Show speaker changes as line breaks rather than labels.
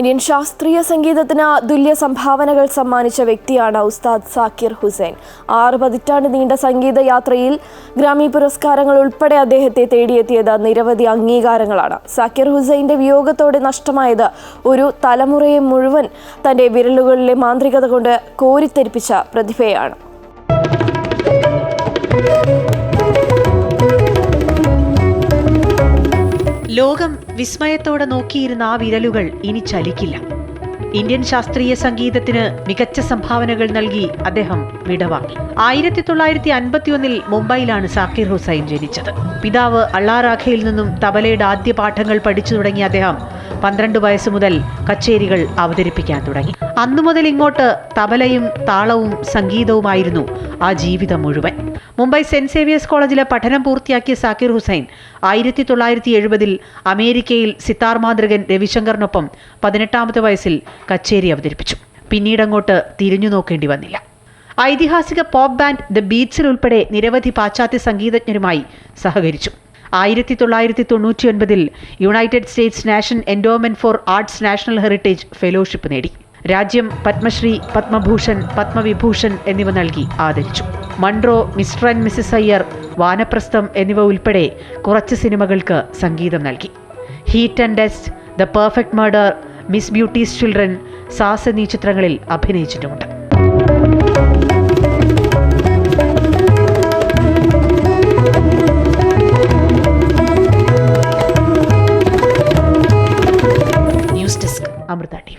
Indian ശാസ്ത്രീയ സംഗീതത്തിന് തുല്യ സംഭാവനകൾ സമ്മാനിച്ച വ്യക്തിയാണ് ഉസ്താദ് സാക്കിർ ഹുസൈൻ. ആറ് പതിറ്റാണ്ട് നീണ്ട സംഗീത യാത്രയിൽ ഗ്രാമി പുരസ്കാരങ്ങൾ ഉൾപ്പെടെ അദ്ദേഹത്തെ തേടിയെത്തിയത് നിരവധി അംഗീകാരങ്ങളാണ്. സാക്കിർ ഹുസൈന്റെ വിയോഗത്തോടെ നഷ്ടമായത് ഒരു തലമുറയെ മുഴുവൻ തന്റെ വിരലുകളിലെ മാന്ത്രികത കൊണ്ട് കോരിത്തെരിപ്പിച്ച പ്രതിഭയാണ്.
ലോകം വിസ്മയത്തോടെ നോക്കിയിരുന്ന ആ വിരലുകൾ ഇനി ചലിക്കില്ല. ഇന്ത്യൻ ശാസ്ത്രീയ സംഗീതത്തിന് മികച്ച സംഭാവനകൾ നൽകി അദ്ദേഹം വിടവാങ്ങി. ആയിരത്തി തൊള്ളായിരത്തി അൻപത്തിയൊന്നിൽ മുംബൈയിലാണ് സാക്കിർ ഹുസൈൻ ജനിച്ചത്. പിതാവ് അള്ളാറാഖയിൽ നിന്നും തബലയുടെ ആദ്യ പാഠങ്ങൾ പഠിച്ചു തുടങ്ങിയ അദ്ദേഹം പന്ത്രണ്ട് വയസ്സ് മുതൽ കച്ചേരികൾ അവതരിപ്പിക്കാൻ തുടങ്ങി. അന്നു മുതൽ ഇങ്ങോട്ട് തബലയും താളവും സംഗീതവുമായിരുന്നു ആ ജീവിതം മുഴുവൻ. മുംബൈ സെന്റ് സേവിയേഴ്സ് കോളേജിലെ പഠനം പൂർത്തിയാക്കിയ സാക്കിർ ഹുസൈൻ ആയിരത്തി തൊള്ളായിരത്തി എഴുപതിൽ അമേരിക്കയിൽ സിത്താർ മാന്ത്രികൻ രവിശങ്കറിനൊപ്പം പതിനെട്ടാമത്തെ വയസ്സിൽ കച്ചേരി അവതരിപ്പിച്ചു. പിന്നീടങ്ങോട്ട് തിരിഞ്ഞു നോക്കേണ്ടി വന്നില്ല. ഐതിഹാസിക പോപ്പ് ബാൻഡ് ദ ബീച്ചിൽ ഉൾപ്പെടെ നിരവധി പാശ്ചാത്യ സംഗീതജ്ഞരുമായി സഹകരിച്ചു. ആയിരത്തി തൊള്ളായിരത്തി തൊണ്ണൂറ്റി ഒൻപതിൽ United States national endowment for arts national heritage fellowship നേടി. രാജ്യം പത്മശ്രീ പത്മഭൂഷൺ പത്മവിഭൂഷൺ എന്നിവ നൽകി ആദരിച്ചു. Munro mister and missus Iyer Vanaprastham എന്നിവ ഉൾപ്പെടെ കുറച്ച് സിനിമകൾക്ക് സംഗീതം നൽകി. Heat and dust the perfect murder miss Beatty's children Saaz എന്നീ ചിത്രങ്ങളിൽ അഭിനയിച്ചിട്ടുമുണ്ട്. News Amrita T